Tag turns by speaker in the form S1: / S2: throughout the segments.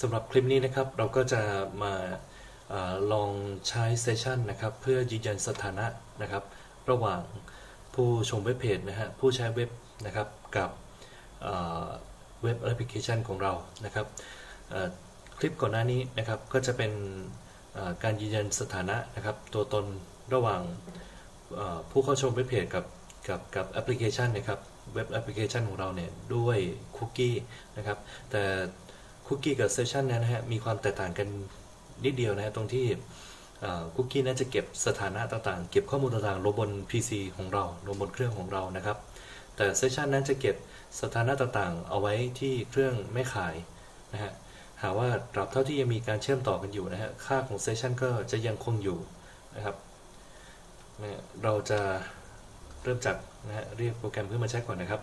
S1: สำหรับคลิปนี้นะครับเราก็จะมาอาลองใช้เซสชันนะครับเพื่อยืนยันสถานะนะครับ ระหว่างผู้ชมเว็บเพจนะฮะผู้ใช้เว็บนะครับกับอ่าเว็บแอปพลิเคชันของเรานะครับเอ่อคลิปก่อนหน้านี้นะครับก็จะเป็นอ่าการยืนยันสถานะนะครับ ตัวตนระหว่างอ่อผู้เข้าชมเว็บเพจกับกับกับแอปพลิเคชันนะครับเว็บแอปพลิเคชันของเราเนี่ยด้วยคุกกี้นะครับแต่ คุกกี้กับเซสชันเนยนะฮะมีความแตกต่างกันนิดเดียวนะฮะตรงที่คุกกี้น่าจะเก็บสถานะต่างๆ เก็บข้อมูลต่างๆลงบน PC ของเราลงบนเครื่องของเรานะครับ แต่เซสชันนั้นจะเก็บสถานะต่างๆ เอาไว้ที่เครื่องไม่ขายนะฮะหากว่าตราบเท่าที่ยังมีการเชื่อมต่อกันอยู่นะฮะค่าของเซสชันก็จะยังคงอยู่นะครับเราจะเริ่มจากนะฮะเรียกโปรแกรมขึ้นมาใช้ก่อนนะครับ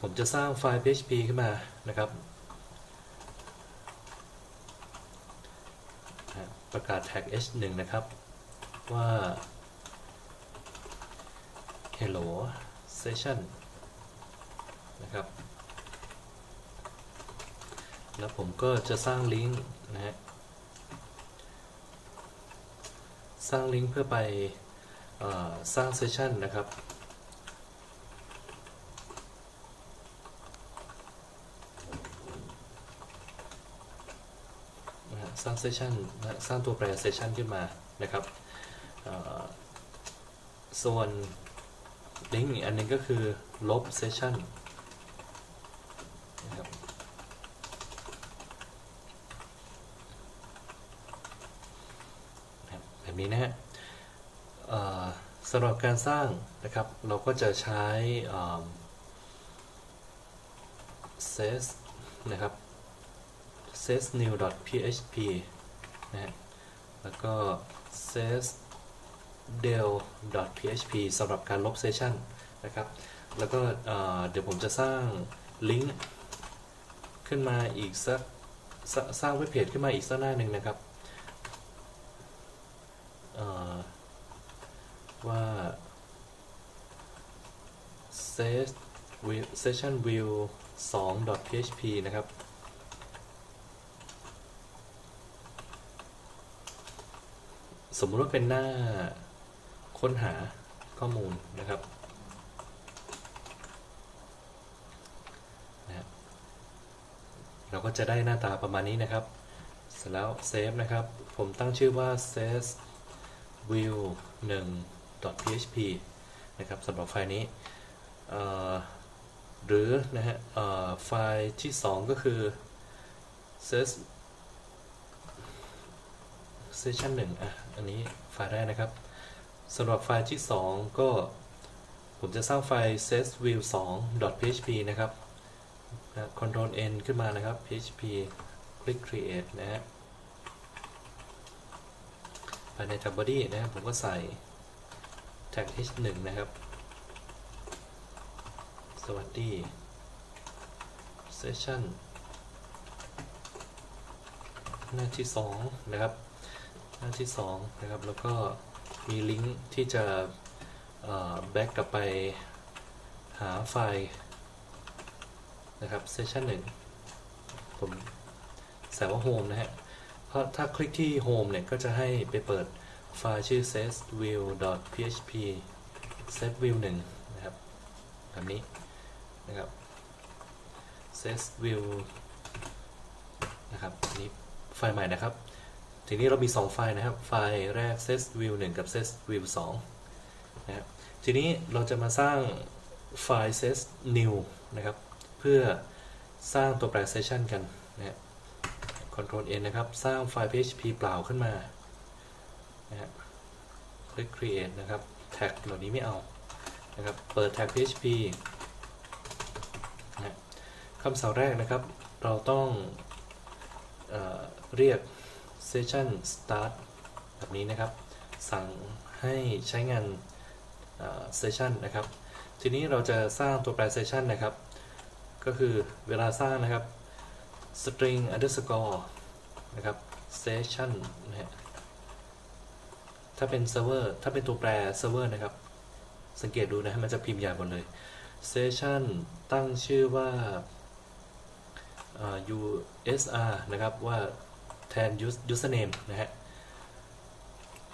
S1: ผมจะสร้างไฟล์ PHP ขึ้นมานะครับประกาศแท็ก h1 นะครับ ว่า hello session นะครับ แล้วผมก็จะสร้างลิงก์นะฮะ สร้างลิงก์เพื่อไปอสร้างเซสชันนะครับ นะฮะ สร้างเซสชันสร้างตัวแปรเซสชันขึ้นมานะครับส่วนลิงก์อีกอันหนึงก็คือลบเซสชันนะครับแบบนี้นะฮะสำหรับการสร้างนะครับ เราก็จะใช้เอ่อ ses นะครับ ses new php นะฮะแล้วก็ ses del php สำหรับการลบเซสชันนะครับ แล้วก็เดี๋ยวผมจะสร้างลิงก์ขึ้นมาอีกสักสสร้างเว็บเพจขึ้นมาอีกสักหน้าหนึ่งนะครับเอ่อว่า sesh session view 2 php นะครับ สมมุติว่าเป็นหน้าค้นหาข้อมูลนะครับนะเราก็จะได้หน้าตาประมาณนี้นะครับ เสร็จแล้วเซฟนะครับ ผมตั้งชื่อว่า ses view 1 php นะครับสำหรับไฟล์นี้ หรือนะฮะไฟล์ที่ 2 ก็คือ ses session 1อะ อันนี้ไฟล์แรกนะครับสำหรับไฟล์ที่ 2 ก็ผมจะสร้างไฟล์ sesview 2 php นะครับ control n ขึ้นมานะครับ php click create นะฮะภายใน tab body นะครับผมก็ใส่ tag h1 นะครับ สวัสดี session หน้าที่ 2 นะครับ หน้าที่2นะครับแล้วก็มีลิงก์ที่จะแบ็กกลับไปหาไฟล์นะครับเซสชันหนึ่งผมใส่ว่า Home นะฮะเพราะถ้าคลิกที่ Home เนี่ยก็จะให้ไปเปิดไฟล์ชื่อ sesview.php setview 1นะครับแบบนี้นะครับ sesview นะครับนนี้ไฟล์ใหม่นะครับ ทีนี้เรามี 2 ไฟล์นะครับ ไฟล์แรก ses view 1 กับ ses view 2นะครับทีนี้เราจะมาสร้างไฟล์ ses new นะครับ เพื่อสร้างตัวแปร session กันนะฮะ control n นะครับ สร้างไฟล์ php เปล่าขึ้นมานะฮะ click create นะครับ tag เหล่านี้ไม่เอานะครับ เปิด tag php นะคำสั่งแรกนะครับ เราต้องเอเรียก session start แบบนี้นะครับ สั่งให้ใช้งานเอ่อ session นะครับ ทีนี้เราจะสร้างตัวแปร session นะครับ ก็คือเวลาสร้างนะครับ string underscore นะครับ session นะฮะถ้าเป็น server ถ้าเป็นตัวแปร server นะครับ สังเกตดูนะมันจะพิมพ์ใหญ่หมดเลย session ตั้งชื่อว่า USR นะครับว่า แทน use- username นะฮะ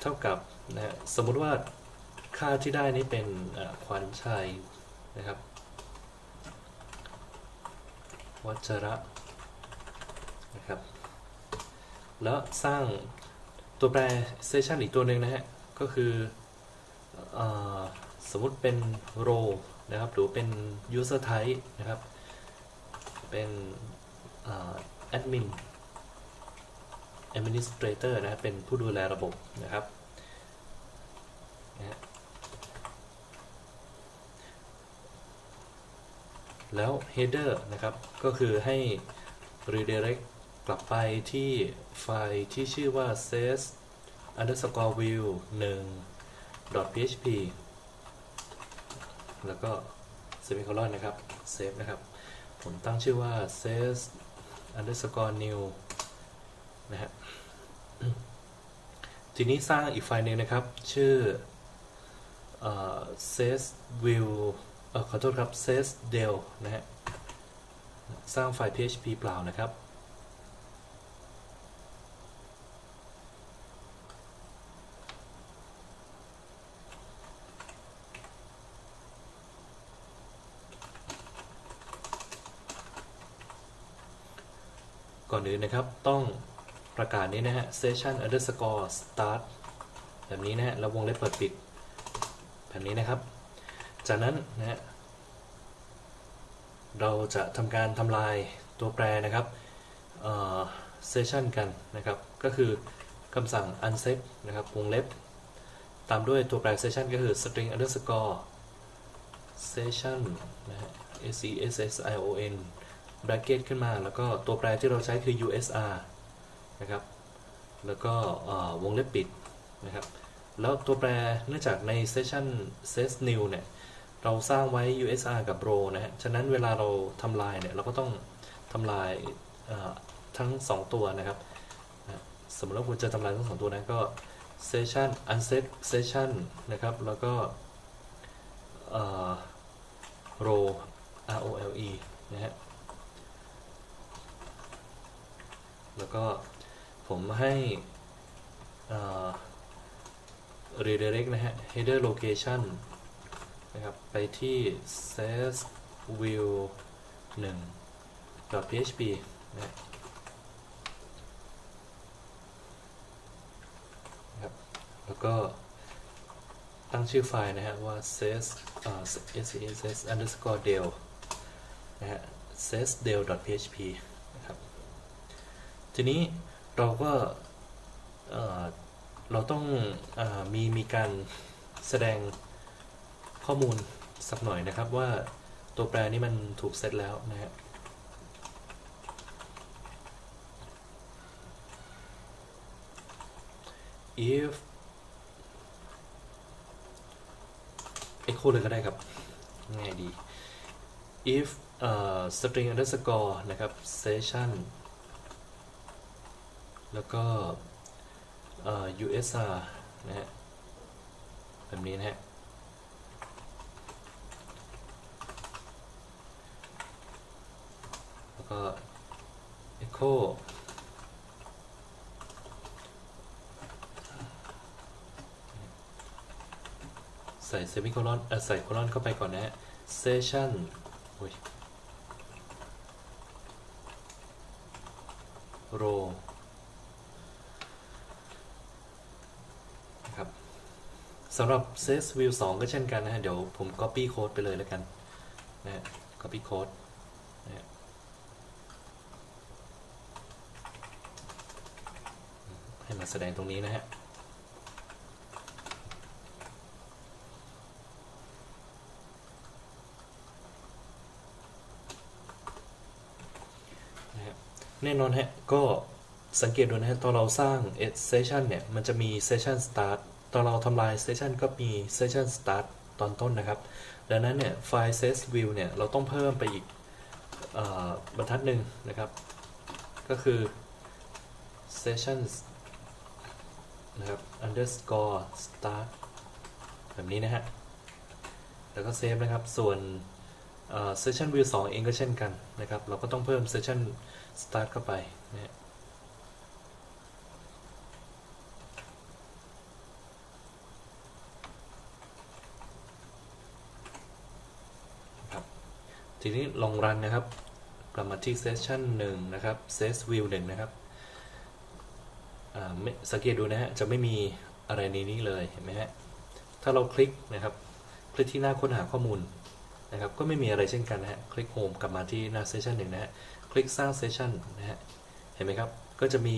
S1: เท่ากับนะฮะสมมุติว่าค่าที่ได้นี้เป็นขวัญชัยนะครับ วัชระนะครับ แล้วสร้างตัวแปร session อีกตัวหนึ่งนะฮะ ก็คืออสมมุติเป็น row นะครับ หรือเป็น user type นะครับ เป็นอ่า admin administrator นะเป็นผู้ดูแลระบบนะครับนะแล้ว header นะครับก็คือให้ redirect กลับไปที่ไฟล์ที่ชื่อว่า ses underscore view 1 php แล้วก็ semicolon นะครับ save นะครับ ผมตั้งชื่อว่า ses underscore new นะฮะทีนี้สร้างอีกไฟล์หนึ่งนะครับ ชื่อเอ่อ ses view ขอโทษครับ ses del นะฮะสร้างไฟล์ php เปล่านะครับ ก่อนอื่นนะครับต้อง ประกาศนี้นะฮะ session underscore start แบบนี้นะฮะแล้ววงเล็บเปิดปิด แบบนี้นะครับ จากนั้นนะฮะเราจะทำการทำลายตัวแปรนะครับเอ่อ session กันนะครับ ก็คือคำสั่ง unset นะครับวงเล็บ ตามด้วยตัวแปร session ก็คือ string underscore session นะฮะ s e s s i o n bracket ขึ้นมา แล้วก็ตัวแปรที่เราใช้คือ USR นะครับ แล้วก็วงเล็บปิดนะครับ แล้วตัวแปรเนื่องจากใน session set new เนี่ยเราสร้างไว้ USR กับ row นะฮะ ฉะนั้นเวลาเราทำลายเนี่ยเราก็ต้องทำลายทั้ง 2 ตัวนะครับนะสมมติว่าคุณจะทำลายทั้ง 2 ตัวนั้นก็ session unset session นะครับ แล้วก็ row r o l e นะฮะ แล้วก็ ผมให้ redirect นะฮะ header location นะครับ ไปที่ sales view 1 php นะฮะนะครับ แล้วก็ตั้งชื่อไฟล์นะฮะว่า ses เอ่อ ses underscore del นะฮะ sales del php นะครับ ทีนี้ เราก็เราต้องอมีมีการแสดงข้อมูลสักหน่อยนะครับว่าตัวแปรนี้มันถูกเซตแล้วนะฮะ if echo เลยก็ได้ครับ ง่ายดี if เอ่อ string underscore นะครับ session แล้วก็ USR นะฮะแบบนี้นะฮะแล้วก็ echo ใส่เซมิโคลอนเออใส่โคลอนเข้าไปก่อนนะฮะ session อุ้ย row นะครับ สำหรับ ses view 2 ก็เช่นกันนะฮะ เดี๋ยวผม copy code ไปเลยแล้วกันนะฮะ copy code นะให้มาแสดงตรงนี้นะฮะ แน่นอนฮะ ก็สังเกตดูนะฮะ ตอนเราสร้าง session เนี่ย มันจะมี session start ตอนเราทำลาย session ก็มี session start ตอนต้นนะครับ ดังนั้นเนี่ยไฟล์ ses view เนี่ยเราต้องเพิ่มไปอีกอบรรทัดหนึ่งนะครับ ก็คือ sessions นะครับ underscore start แบบนี้นะฮะ แล้วก็เซฟนะครับ ส่วนเซสชันวิว2เองก็เช่นกันนะครับ เราก็ต้องเพิ่มเซสชันสตาร์ทเข้าไปนะฮะครับ ทีนี้ลองรันนะครับกลับมาที่เซสชัน1นะครับเซสวิว1นะครับสังเกตดูนะฮะ จะไม่มีอะไรในนี้เลยเห็นไหมฮะ ถ้าเราคลิกนะครับ คลิกที่หน้าค้นหาข้อมูลนะครับ ก็ไม่มีอะไรเช่นกันนะฮะ คลิกโฮมกลับมาที่หน้าเซสชันหนึ่งนะฮะ คลิกสร้างเซสชันนะฮะ เห็นไหมครับ ก็จะมี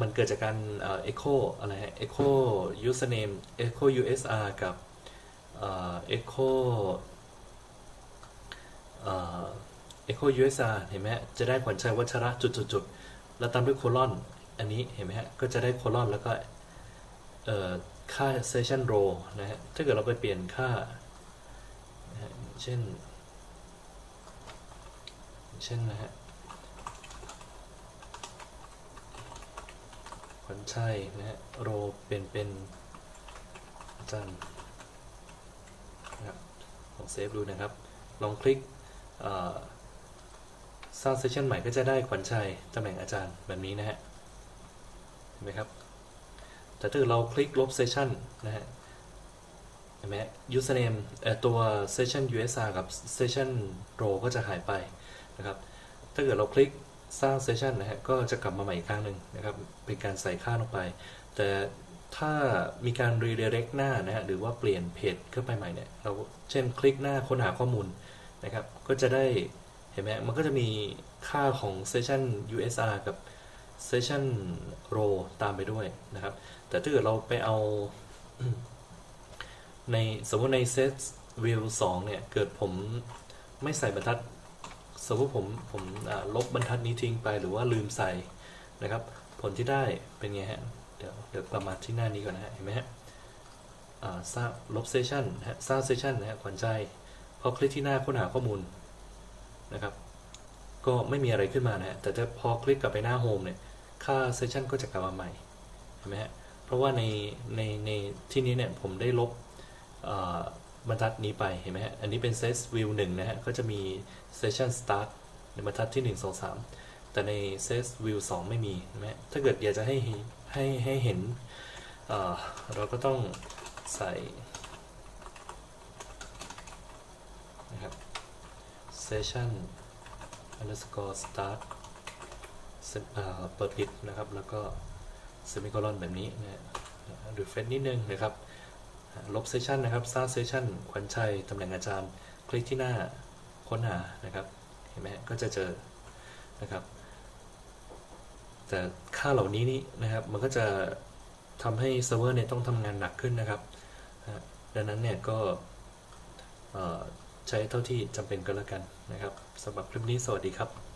S1: มันเกิดจากการเอ่อ echo อะไรฮะ echo username echo usr กับเอ่อ echo เอ่ เอ echo usr เห็นไหมจะได้ขวัญชัยวัชระจุดๆๆแล้วตามด้วยโคลอน อันนี้เห็นไหมฮะ ก็จะได้โคลอนแล้วก็เอ่อค่า session row นะฮะ ถ้าเกิดเราไปเปลี่ยนค่า เช่น เช่นนะฮะขวัญชัยนะฮะ โรเป็นเป็นจารย์นะครับลองเซฟดูนะครับ ลองคลิก สร้างเซสชันใหม่ก็จะได้ขวัญชัยตำแหน่งอาจารย์แบบนี้นะฮะเห็นไหมครับ แต่ถ้าเราคลิกลบเซสชันนะฮะเห็นไหม username เอ่อตัว session usr กับ session row ก็จะหายไปนะครับ ถ้าเกิดเราคลิกสร้าง session นะฮะก็จะกลับมาใหม่อีกครั้งหนึ่งนะครับ เป็นการใส่ค่าลงไป แต่ถ้ามีการ redirect หน้านะฮะหรือว่าเปลี่ยนเพจเข้าไปใหม่เนี่ยเราเช่นคลิกหน้าค้นหาข้อมูล นะครับ ก็จะได้เห็นไหมมันก็จะมีค่าของ session usr กับ session row ตามไปด้วยนะครับ แต่ถ้าเกิดเราไปเอาในสมมติใน set view 2เนี่ย เกิดผมไม่ใส่บรรทัด สมมติผมผมลบบรรทัดนี้ทิ้งไปหรือว่าลืมใส่นะครับ ผลที่ได้เป็นไงฮะ เดี๋ยวเดี๋ยวกลับมาที่หน้านี้ก่อนนะฮะ เห็นไหมฮะสร้างลบเซสชันนะฮะสร้างเซสชันนะฮะขวัญใจ พอคลิกที่หน้าค้นหาข้อมูลนะครับ ก็ไม่มีอะไรขึ้นมานะฮะแต่ถ้าพอคลิกกลับไปหน้าโฮมเนี่ยค่าเซสชันก็จะกลับมาใหม่เห็นไหมฮะเพราะว่าในในในที่นี้เนี่ยผมได้ลบบรรทัดนี้ไปเห็นไหมฮะอันนี้เป็น set view 1นะฮะก็จะมี session start ในบรรทัดที่ 1 2 3 แต่ใน set view 2ไม่มีเห็นไหมฮะถ้าเกิดอยากจะให้ให้ให้เห็นเราก็ต้องใส่นะครับ session underscore start เสร็จเปิดปิดนะครับ แล้วก็ semicolon แบบนี้นะฮะ refresh นิดนึงนะครับ ลบเซสชันนะครับสร้างเซสชันขวัญชัยตำแหน่งอาจารย์ คลิกที่หน้าค้นหานะครับ เห็นไหมก็จะเจอนะครับ แต่ค่าเหล่านี้นี่นะครับ มันก็จะทำให้เซิร์ฟเวอร์เนี่ยต้องทำงานหนักขึ้นนะครับ ดังนั้นเนี่ยก็ ใช้เท่าที่จำเป็นก็แล้วกันนะครับสำหรับคลิปนี้สวัสดีครับ